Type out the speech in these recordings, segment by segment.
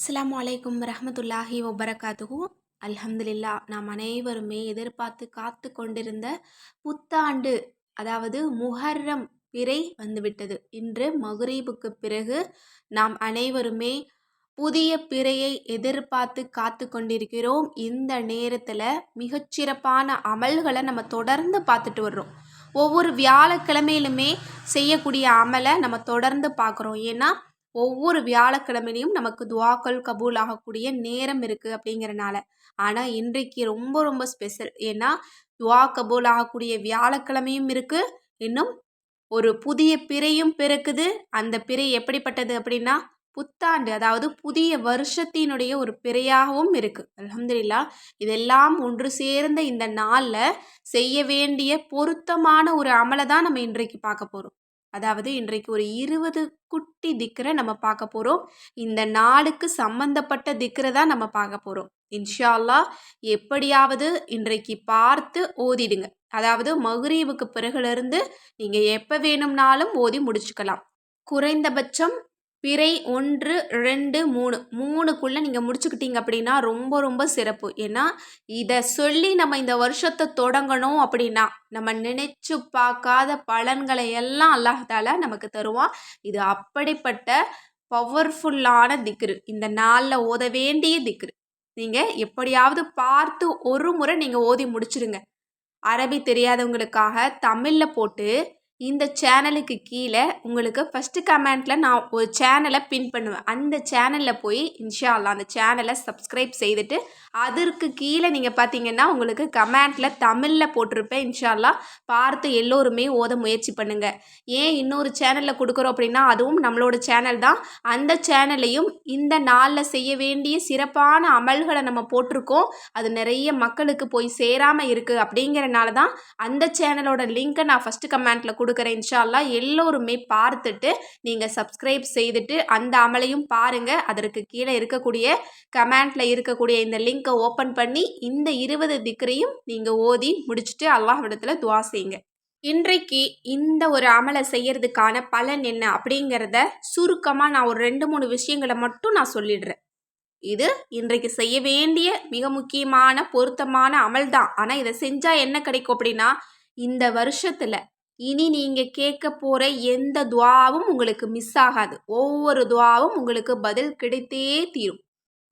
அஸ்லாம் வலைக்கும் ரஹமத்துல்லாஹி வபரகாத்துஹு. அல்ஹம்துலில்லா நாம் அனைவருமே எதிர்பார்த்து காத்து கொண்டிருந்த புத்தாண்டு அதாவது முஹர்ரம் பிறை வந்துவிட்டது. இன்று மகுரீபுக்கு பிறகு நாம் அனைவருமே புதிய பிறையை எதிர்பார்த்து காத்து கொண்டிருக்கிறோம். இந்த நேரத்தில் மிகச்சிறப்பான அமல்களை நம்ம தொடர்ந்து பார்த்துட்டு வர்றோம். ஒவ்வொரு வியாழக்கிழமையிலுமே செய்யக்கூடிய அமலை நம்ம தொடர்ந்து பார்க்குறோம். ஏன்னா ஒவ்வொரு வியாழக்கிழமையிலையும் நமக்கு துவாக்கள் கபூல் ஆகக்கூடிய நேரம் இருக்குது அப்படிங்கிறனால. ஆனால் இன்றைக்கு ரொம்ப ரொம்ப ஸ்பெஷல் ஏன்னா துவா கபூல் ஆகக்கூடிய வியாழக்கிழமையும் இருக்குது இன்னும் ஒரு புதிய பிறையும் பிறக்குது. அந்த பிறை எப்படிப்பட்டது அப்படின்னா புத்தாண்டு அதாவது புதிய வருஷத்தினுடைய ஒரு பிறையாகவும் இருக்குது அலமதுல்லா இதெல்லாம் ஒன்று சேர்ந்த இந்த நாளில் செய்ய வேண்டிய பொருத்தமான ஒரு அமலை தான் நம்ம இன்றைக்கு பார்க்க போகிறோம் அதாவது இன்றைக்கு ஒரு இருபது குட்டி திக்கரை நம்ம பார்க்க போகிறோம் இந்த நாளுக்கு சம்பந்தப்பட்ட திக்கரை தான் நம்ம பார்க்க போகிறோம் இன்ஷால்லா எப்படியாவது இன்றைக்கு பார்த்து ஓதிடுங்க. அதாவது மகுரீவுக்கு பிறகுலேருந்து நீங்கள் எப்போ வேணும்னாலும் ஓதி முடிச்சுக்கலாம். குறைந்தபட்சம் பிறை ஒன்று ரெண்டு மூணு. மூணுக்குள்ளே நீங்கள் முடிச்சுக்கிட்டீங்க அப்படின்னா ரொம்ப ரொம்ப சிறப்பு. ஏன்னா இதை சொல்லி நம்ம இந்த வருஷத்தை தொடங்கணும் அப்படின்னா நம்ம நினைச்சு பார்க்காத பலன்களை எல்லாம் அல்லாஹால நமக்கு தருவான். இது அப்படிப்பட்ட பவர்ஃபுல்லான திக்ரு. இந்த நாளில் ஓத வேண்டிய திக்ரு. நீங்கள் எப்படியாவது பார்த்து ஒரு முறை நீங்கள் ஓதி முடிச்சிடுங்க அரபி தெரியாதவங்களுக்காக தமிழில் போட்டு இந்த சேனலுக்கு கீழே உங்களுக்கு ஃபஸ்ட்டு கமெண்ட்டில் நான் ஒரு சேனலை பின் பண்ணுவேன். அந்த சேனலில் போய் இன்ஷா அல்லா அந்த சேனலை சப்ஸ்கிரைப் செய்துட்டு அதற்கு கீழே நீங்கள் பார்த்தீங்கன்னா உங்களுக்கு கமெண்ட்டில் தமிழில் போட்டிருப்பேன் இன்ஷா அல்லா பார்த்து எல்லோருமே ஓத முயற்சி பண்ணுங்கள் ஏன் இன்னொரு சேனலில் கொடுக்குறோம் அப்படின்னா அதுவும் நம்மளோட சேனல் தான். அந்த சேனலையும் இந்த நாளில் செய்ய வேண்டிய சிறப்பான அமல்களை நம்ம போட்டிருக்கோம். அது நிறைய மக்களுக்கு போய் சேராமல் இருக்குது அப்படிங்கிறனால தான் அந்த சேனலோட லிங்க்கை நான் ஃபஸ்ட்டு கமெண்ட்டில் கொடு கொடுக்குறேன். இன்ஷால்லா எல்லோருமே பார்த்துட்டு நீங்கள் சப்ஸ்கிரைப் செய்துட்டு அந்த அமலையும் பாருங்கள் அதற்கு கீழே இருக்கக்கூடிய கமெண்ட்டில் இருக்கக்கூடிய இந்த லிங்க்கை ஓப்பன் பண்ணி இந்த இருபது திக்கரையும் நீங்கள் ஓதி முடிச்சுட்டு அல்லாஹ்விடத்தில் துவா செய்யுங்க. இன்றைக்கு இந்த ஒரு அமலை செய்யறதுக்கான பலன் என்ன அப்படிங்கிறத சுருக்கமாக நான் ஒரு ரெண்டு மூணு விஷயங்களை மட்டும் நான் சொல்லிடுறேன். இது இன்றைக்கு செய்ய வேண்டிய மிக முக்கியமான பொருத்தமான அமல் தான் ஆனால் இதை செஞ்சால் என்ன கிடைக்கும் அப்படின்னா இந்த வருஷத்தில் இனி நீங்கள் கேட்க போகிற எந்த துவாவும் உங்களுக்கு மிஸ் ஆகாது. ஒவ்வொரு துவாவும் உங்களுக்கு பதில் கிடைத்தே தீரும்.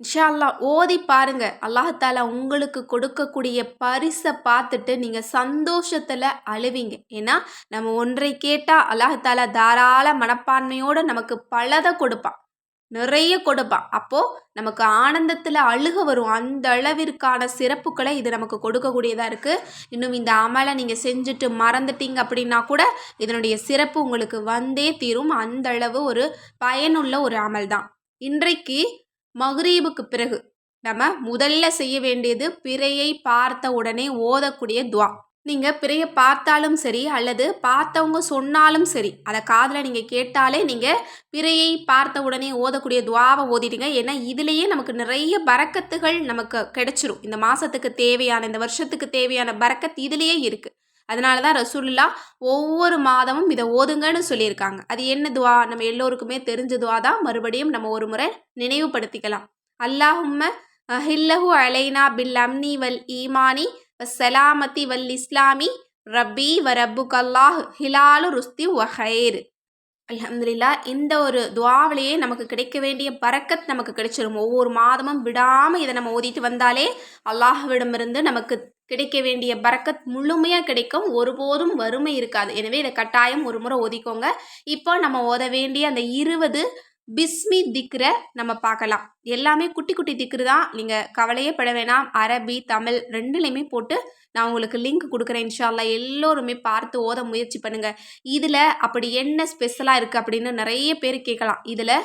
இன்ஷா அல்லா ஓதி பாருங்க. அல்லாஹால உங்களுக்கு கொடுக்கக்கூடிய பரிசை பார்த்துட்டு நீங்கள் சந்தோஷத்தில் அழுவீங்க. ஏன்னா நம்ம ஒன்றை கேட்டால் அல்லாஹால தாராள மனப்பான்மையோடு நமக்கு பலதை கொடுப்பான். நிறைய கொடுப்பான் அப்போது நமக்கு ஆனந்தத்தில் அழுக வரும். அந்த அளவிற்கான சிறப்புகளை இது நமக்கு கொடுக்கக்கூடியதாக இருக்குது இன்னும் இந்த அமலை நீங்கள் செஞ்சுட்டு மறந்துட்டீங்க அப்படின்னா கூட இதனுடைய சிறப்பு உங்களுக்கு வந்தே தீரும். அந்த அளவு ஒரு பயனுள்ள ஒரு அமல் தான். இன்றைக்கு மஹ்ரீபுக்கு பிறகு நம்ம முதல்ல செய்ய வேண்டியது பிறையை பார்த்த உடனே ஓதக்கூடிய துவா. நீங்கள் பிறைய பார்த்தாலும் சரி அல்லது பார்த்தவங்க சொன்னாலும் சரி அதை காதில் நீங்கள் கேட்டாலே நீங்கள் பிறையை பார்த்த உடனே ஓதக்கூடிய துவாவை ஓதிடுங்க. ஏன்னா இதுலேயே நமக்கு நிறைய பறக்கத்துகள் நமக்கு கிடைச்சிரும். இந்த மாதத்துக்கு தேவையான இந்த வருஷத்துக்கு தேவையான பறக்கத் இதுலேயே இருக்குது அதனால தான் ரசூல்லா ஒவ்வொரு மாதமும் இதை ஓதுங்கன்னு சொல்லியிருக்காங்க. அது என்ன துவா? நம்ம எல்லோருக்குமே தெரிஞ்ச துவா தான். மறுபடியும் நம்ம ஒரு முறை நினைவுபடுத்திக்கலாம். அல்லாஹும்ம ஹில்லஹு அலைனா பில் அம்னி வல் ஈமானி சலாமத்தி வல் இஸ்லாமி ரப்பி வ ரப்புகல்லாஹ் ஹிலாலு ருஸ்தி வஹைர் அலமதுல்லா இந்த ஒரு துவாவிலேயே நமக்கு கிடைக்க வேண்டிய பறக்கத் நமக்கு கிடைச்சிரும். ஒவ்வொரு மாதமும் விடாமல் இதை நம்ம ஓதிட்டு வந்தாலே அல்லாஹ்விடமிருந்து நமக்கு கிடைக்க வேண்டிய பறக்கத் முழுமையாக கிடைக்கும். ஒருபோதும் வறுமை இருக்காது. எனவே இதை கட்டாயம் ஒரு முறை ஓதிக்கோங்க. இப்போ நம்ம ஓத வேண்டிய அந்த இருபது பிஸ்மி திக்ரை நம்ம பார்க்கலாம். எல்லாமே குட்டி குட்டி திக்ரு தான். நீங்கள் கவலையே பட வேணாம். அரபி தமிழ் ரெண்டுலேயுமே போட்டு நான் உங்களுக்கு லிங்க் கொடுக்குறேன். இன்ஷால்லா எல்லோருமே பார்த்து ஓத முயற்சி பண்ணுங்கள் இதில் அப்படி என்ன ஸ்பெஷலாக இருக்குது அப்படின்னு நிறைய பேர் கேட்கலாம். இதில்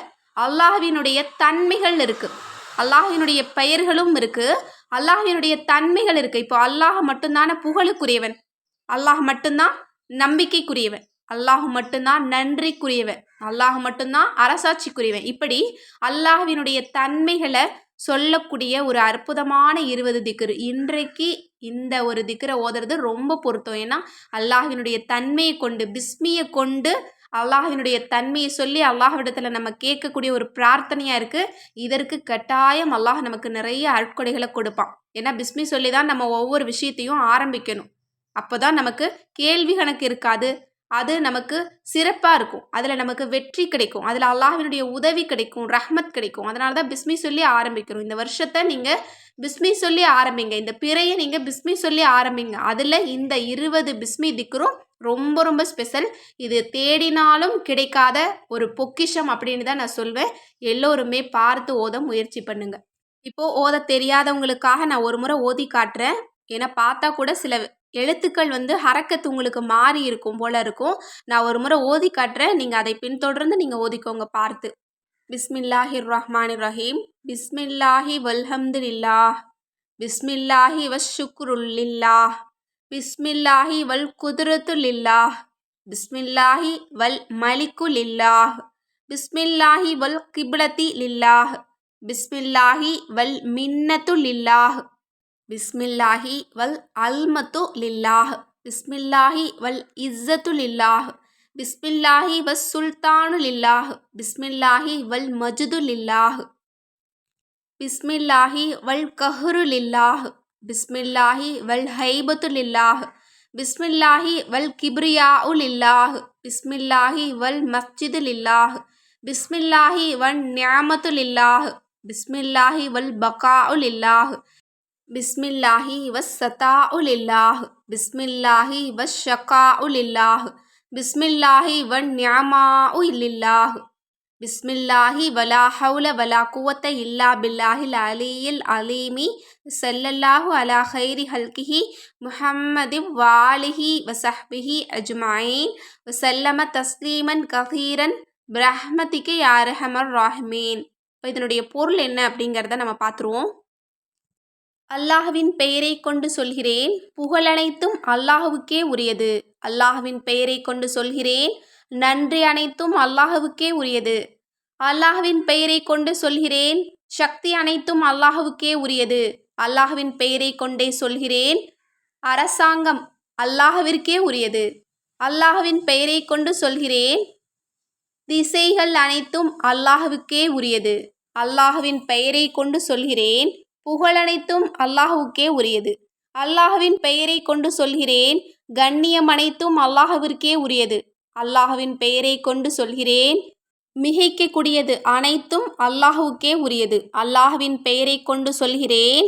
அல்லாஹினுடைய தன்மைகள் இருக்குது அல்லாஹினுடைய பெயர்களும் இருக்குது அல்லாஹினுடைய தன்மைகள் இருக்குது இப்போ அல்லாஹ் மட்டும்தான புகழுக்குரியவன். அல்லாஹ் மட்டும்தான் நம்பிக்கைக்குரியவன். அல்லாஹ் மட்டும்தான் நன்றிக்குரியவன். அல்லாஹ் மட்டும்தான் அரசாட்சிக்குரியவன் இப்படி அல்லாஹ்வினுடைய தன்மைகளை சொல்லக்கூடிய ஒரு அற்புதமான இருபது திக்ரு. இன்றைக்கு இந்த ஒரு திக்கரை ஓதுறது ரொம்ப பொருத்தம். ஏன்னா அல்லாஹினுடைய தன்மையை கொண்டு பிஸ்மியை கொண்டு அல்லாஹினுடைய தன்மையை சொல்லி அல்லாஹ்விடத்தில் நம்ம கேட்கக்கூடிய ஒரு பிரார்த்தனையாக இருக்குது இதற்கு கட்டாயம் அல்லாஹ் நமக்கு நிறைய அற்கொடைகளை கொடுப்பான். ஏன்னா பிஸ்மி சொல்லி தான் நம்ம ஒவ்வொரு விஷயத்தையும் ஆரம்பிக்கணும். அப்போ தான் நமக்கு கேள்வி கணக்கு இருக்காது. அது நமக்கு சிறப்பாக இருக்கும். அதில் நமக்கு வெற்றி கிடைக்கும். அதில் அல்லாஹினுடைய உதவி கிடைக்கும் ரஹ்மத் கிடைக்கும். அதனால தான் பிஸ்மி சொல்லி ஆரம்பிக்கிறோம். இந்த வருஷத்தை நீங்கள் பிஸ்மி சொல்லி ஆரம்பிங்க. இந்த பிறையை நீங்கள் பிஸ்மி சொல்லி ஆரம்பிங்க. அதில் இந்த இருபது பிஸ்மி திக்கரும் ரொம்ப ரொம்ப ஸ்பெஷல். இது தேடினாலும் கிடைக்காத ஒரு பொக்கிஷம் அப்படின்னு தான் நான் சொல்வேன். எல்லோருமே பார்த்து ஓத முயற்சி பண்ணுங்க. இப்போது ஓத தெரியாதவங்களுக்காக நான் ஒரு முறை ஓதி காட்டுறேன். ஏன்னா பார்த்தா கூட சில எழுத்துக்கள் வந்து ஹரக்கத்து உங்களுக்கு மாறி இருக்கும் போல இருக்கும். நான் ஒரு முறை ஓதி காட்டுறேன். நீங்கள் அதை பின்தொடர்ந்து நீங்கள் ஓதிக்கோங்க பார்த்து. பிஸ்மில்லாஹி ரஹ்மான் ரஹீம் பிஸ்மில்லாஹி வல்ஹம்துலில்லாஹ். பிஸ்மில்லாஹி வஷுக்ருல்லில்லாஹ் பிஸ்மில்லாஹி வல் குதிரத்துலில்லாஹ் பிஸ்மில்லாஹி வல் மலிக்கு லில்லாஹ் பிஸ்மில்லாஹி வல் கிப்லத்தி லில்லாஹ் பிஸ்மில்லாஹி வல் மின்னத்துலில்லாஹ் பிஸ்மில்லாஹி வல் அல்மத்து லில்லாஹ். பிஸ்மில்லாஹி வல் இஸ்ஸத்து லில்லாஹ். பிஸ்மில்லாஹி வஸ் சுல்தானு லில்லாஹ். பிஸ்மில்லாஹி வல் மஜுது லில்லாஹ். பிஸ்மில்லாஹி வல் கஹ்ரு லில்லாஹ். பிஸ்மில்லாஹி வல் ஹைபத்து லில்லாஹ். பிஸ்மில்லாஹி வல் கிப்ரியாஉ லில்லாஹ். பிஸ்மில்லாஹி வல் மஸ்ஜிது லில்லாஹ். பிஸ்மில்லாஹி வல் நியாமத்து லில்லாஹ். பிஸ்மில்லாஹி வல் பகாஉ லில்லாஹ். பிஸ்மில்லாஹி வஸ் சதா உலில்லாஹ் பிஸ்மில்லாஹி வஸ் உல் இல்லாஹ் பிஸ்மில்லாஹி வன் நியாமாஉ இல்லாஹ் பிஸ்மில்லாஹி வலா ஹவுல வலா குவத்த இல்லா பில்லாஹில் அலியில் அலீமி சல்லல்லாஹு அலா ஹைரி ஹல்கிஹி முஹம்மதி வாலிஹி வசஹ்பிஹி அஜ்மாயின். வசல்லம தஸ்லீமன் கஹீரன் பிரஹ்மதிக்கு யாரஹமர் ராஹ்மீன். இப்போ இதனுடைய பொருள் என்ன அப்படிங்கிறத நம்ம பார்த்துருவோம். அல்லாஹ்வின் பெயரை கொண்டு சொல்கிறேன். புகழனைத்தும் அல்லாஹுவுக்கே உரியது. அல்லாஹ்வின் பெயரை கொண்டு சொல்கிறேன். நன்றி அனைத்தும் அல்லாஹுவுக்கே உரியது. அல்லாஹ்வின் பெயரை கொண்டு சொல்கிறேன். சக்தி அனைத்தும் அல்லாஹுவுக்கே உரியது. அல்லாஹ்வின் பெயரை கொண்டே சொல்கிறேன். அரசாங்கம் அல்லாஹவிற்கே உரியது. அல்லாஹுவின் பெயரை கொண்டு சொல்கிறேன். திசைகள் அனைத்தும் அல்லாஹுவுக்கே உரியது. அல்லாஹுவின் பெயரை கொண்டு சொல்கிறேன். புகழனைத்தும் அல்லாஹுவுக்கே உரியது. அல்லாஹுவின் பெயரை கொண்டு சொல்கிறேன் கண்ணியம் அனைத்தும் அல்லாஹுவிற்கே உரியது. அல்லாஹுவின் பெயரை கொண்டு சொல்கிறேன் மிகைக்கக்கூடியது அனைத்தும் அல்லாஹுவுக்கே உரியது. அல்லாஹுவின் பெயரை கொண்டு சொல்கிறேன்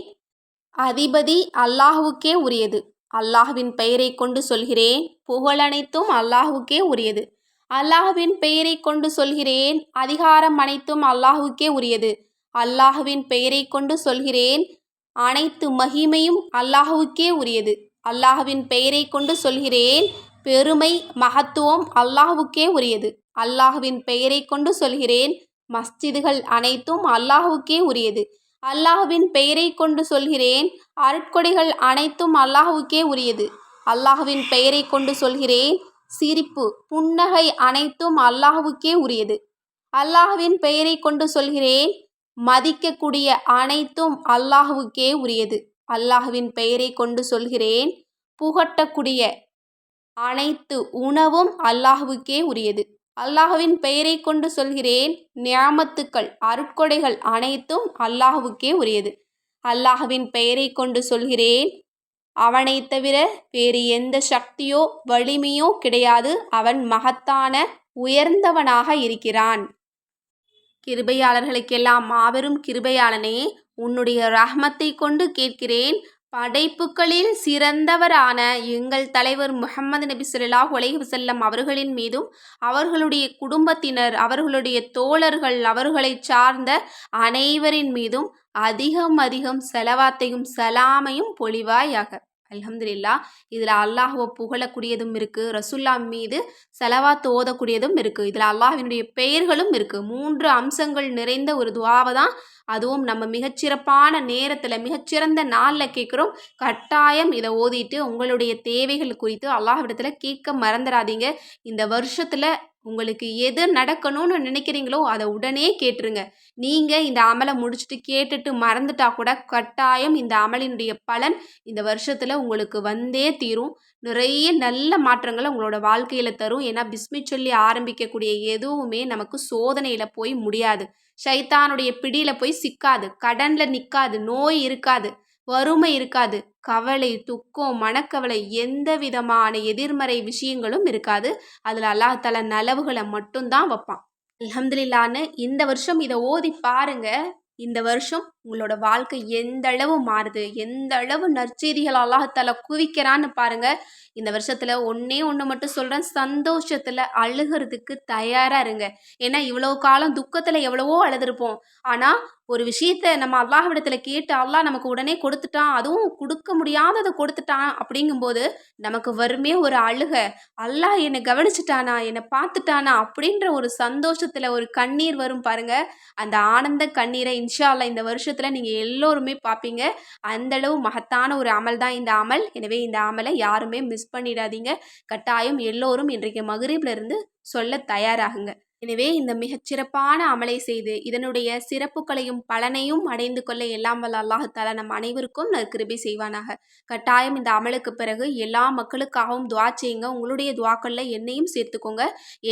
அதிபதி அல்லாஹுவுக்கே உரியது. அல்லாஹுவின் பெயரை கொண்டு சொல்கிறேன் புகழனைத்தும் அல்லாஹுவுக்கே உரியது. அல்லாஹுவின் பெயரை கொண்டு சொல்கிறேன் அதிகாரம் அனைத்தும் அல்லாஹுவுக்கே உரியது. அல்லாஹுவின் பெயரை கொண்டு சொல்கிறேன். அனைத்து மகிமையும் அல்லாஹுவுக்கே உரியது. அல்லாஹுவின் பெயரை கொண்டு சொல்கிறேன். பெருமை மகத்துவம் அல்லாஹுவுக்கே உரியது. அல்லாஹுவின் பெயரை கொண்டு சொல்கிறேன். மஸ்ஜிதுகள் அனைத்தும் அல்லாஹுவுக்கே உரியது. அல்லாஹுவின் பெயரை கொண்டு சொல்கிறேன். அருட்கொடைகள் அனைத்தும் அல்லாஹுவுக்கே உரியது. அல்லாஹுவின் பெயரை கொண்டு சொல்கிறேன். சிரிப்பு புன்னகை அனைத்தும் அல்லாஹுவுக்கே உரியது. அல்லாஹுவின் பெயரை கொண்டு சொல்கிறேன். மதிக்கக்கூடிய அனைத்தும் அல்லாஹுவுக்கே உரியது. அல்லாஹுவின் பெயரை கொண்டு சொல்கிறேன் புகட்டக்கூடிய அனைத்து உணவும் அல்லாஹுவுக்கே உரியது. அல்லாஹுவின் பெயரை கொண்டு சொல்கிறேன் நியாமத்துக்கள் அருட்கொடைகள் அனைத்தும் அல்லாஹுவுக்கே உரியது. அல்லாஹுவின் பெயரை கொண்டு சொல்கிறேன் அவனை தவிர வேறு எந்த சக்தியோ வலிமையோ கிடையாது. அவன் மகத்தான உயர்ந்தவனாக இருக்கிறான். கிருபையாளர்களுக்கெல்லாம் மாபெரும் கிருபையாளனே உன்னுடைய ரஹ்மத்தை கொண்டு கேட்கிறேன். படைப்புகளில் சிறந்தவரான எங்கள் தலைவர் முகமது நபி ஸல்லல்லாஹு உலகம் அவர்களின் மீதும் அவர்களுடைய குடும்பத்தினர் அவர்களுடைய தோழர்கள் அவர்களை சார்ந்த அனைவரின் மீதும் அதிகம் அதிகம் செலவாத்தையும் சலாமையும் பொழிவாயாக. அல்ஹம்துலில்லா. இதில் அல்லாஹுவை புகழக்கூடியதும் இருக்குது ரசுல்லா மீது செலவாத்து ஓதக்கூடியதும் இருக்குது இதில் அல்லாஹினுடைய பெயர்களும் இருக்குது மூன்று அம்சங்கள் நிறைந்த ஒரு துவாவை தான் அதுவும் நம்ம மிகச்சிறப்பான நேரத்தில் மிகச்சிறந்த நாளில் கேட்குறோம். கட்டாயம் இதை ஓதிட்டு உங்களுடைய தேவைகள் குறித்து அல்லாஹ்விடத்தில் கேட்க மறந்துடாதீங்க இந்த வருஷத்தில் உங்களுக்கு எது நடக்கணும்னு நினைக்கிறீங்களோ அதை உடனே கேட்டுருங்க. நீங்கள் இந்த அமலை முடிச்சுட்டு கேட்டுட்டு மறந்துட்டா கூட கட்டாயம் இந்த அமலினுடைய பலன் இந்த வருஷத்தில் உங்களுக்கு வந்தே தீரும். நிறைய நல்ல மாற்றங்களை உங்களோட வாழ்க்கையில் தரும். ஏன்னா பிஸ்மி சொல்லி ஆரம்பிக்கக்கூடிய எதுவுமே நமக்கு சோதனையில் போய் முடியாது. சைத்தானுடைய பிடியில் போய் சிக்காது. கடனில் நிற்காது நோய் இருக்காது. வறுமை இருக்காது. கவலை துக்கம் மனக்கவலை எந்த விதமான எதிர்மறை விஷயங்களும் இருக்காது. அதில் அல்லாஹால நலவுகளை மட்டும்தான் வைப்பான். அல்ஹம்துலில்லான்னு இந்த வருஷம் இதை ஓதி பாருங்க. இந்த வருஷம் உங்களோட வாழ்க்கை எந்த அளவு மாறுது எந்த அளவு நற்செய்திகள் அல்லாஹத்தால குவிக்கிறான்னு பாருங்க. இந்த வருஷத்துல ஒன்னே ஒன்று மட்டும் சொல்றேன். சந்தோஷத்துல அழுகிறதுக்கு தயாரா இருங்க. ஏன்னா இவ்வளோ காலம் துக்கத்துல எவ்வளவோ அழுதுருப்போம். ஆனா ஒரு விஷயத்த நம்ம அல்லாஹ்விடத்துல கேட்டு அல்லாஹ் நமக்கு உடனே கொடுத்துட்டான். அதுவும் கொடுக்க முடியாததை கொடுத்துட்டான் அப்படிங்கும்போது நமக்கு வருமே ஒரு அழுக. அல்லாஹ் என்னை கவனிச்சிட்டானா என்னை பார்த்துட்டானா அப்படின்ற ஒரு சந்தோஷத்துல ஒரு கண்ணீர் வரும் பாருங்க. அந்த ஆனந்த கண்ணீரை இன்ஷா அல்லா இந்த வருஷத்துல நீங்க எல்லோருமே பார்ப்பீங்க அந்த அளவு மகத்தான ஒரு அமல் தான் இந்த அமல். எனவே இந்த அமலை யாருமே மிஸ் பண்ணிடாதீங்க. கட்டாயம் எல்லோரும் இன்றைக்கு மகரீப்ல இருந்து சொல்ல தயாராகுங்க. எனவே இந்த மிகச்சிறப்பான அமலை செய்து இதனுடைய சிறப்புகளையும் பலனையும் அடைந்து கொள்ள எல்லாம் வல்ல அல்லாஹால நம் அனைவருக்கும் நற்கிருபை செய்வானாக. கட்டாயம் இந்த அமலுக்கு பிறகு எல்லா மக்களுக்காகவும் துவா செய்யுங்க. உங்களுடைய துவாக்களில் என்னையும் சேர்த்துக்கோங்க.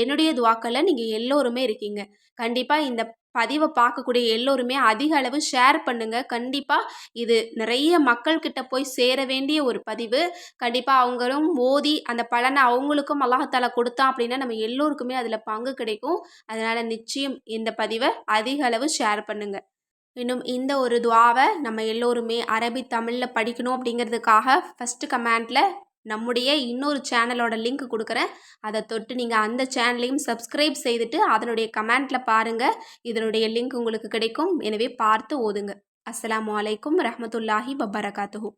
என்னுடைய துவாக்களில் நீங்கள் எல்லோருமே இருக்கீங்க. கண்டிப்பாக இந்த பதிவை பார்க்கக்கூடிய எல்லோருமே அதிக அளவு ஷேர் பண்ணுங்க. கண்டிப்பாக இது நிறைய மக்கள்கிட்ட போய் சேர வேண்டிய ஒரு பதிவு. கண்டிப்பாக அவங்களும் ஓதி அந்த பலனை அவங்களுக்கும் அல்லாஹால கொடுத்தான் அப்படின்னா நம்ம எல்லோருக்குமே அதில் பங்கு கிடைக்கும். அதனால் நிச்சயம் இந்த பதிவை அதிக அளவு ஷேர் பண்ணுங்க. இன்னும் இந்த ஒரு துவாவை நம்ம எல்லோருமே அரபி தமிழில் படிக்கணும் அப்படிங்கிறதுக்காக ஃபஸ்ட்டு கமெண்டில் நம்முடைய இன்னொரு சேனலோட லிங்க் கொடுக்குறேன். அதை தொட்டு நீங்கள் அந்த சேனலையும் சப்ஸ்கிரைப் செய்துட்டு அதனுடைய கமெண்ட்டில் பாருங்கள் இதனுடைய லிங்க் உங்களுக்கு கிடைக்கும். எனவே பார்த்து ஓதுங்க. அஸ்லாம் அலைக்கும் ரஹமத்துல்லாஹி பபரகாத்துஹூ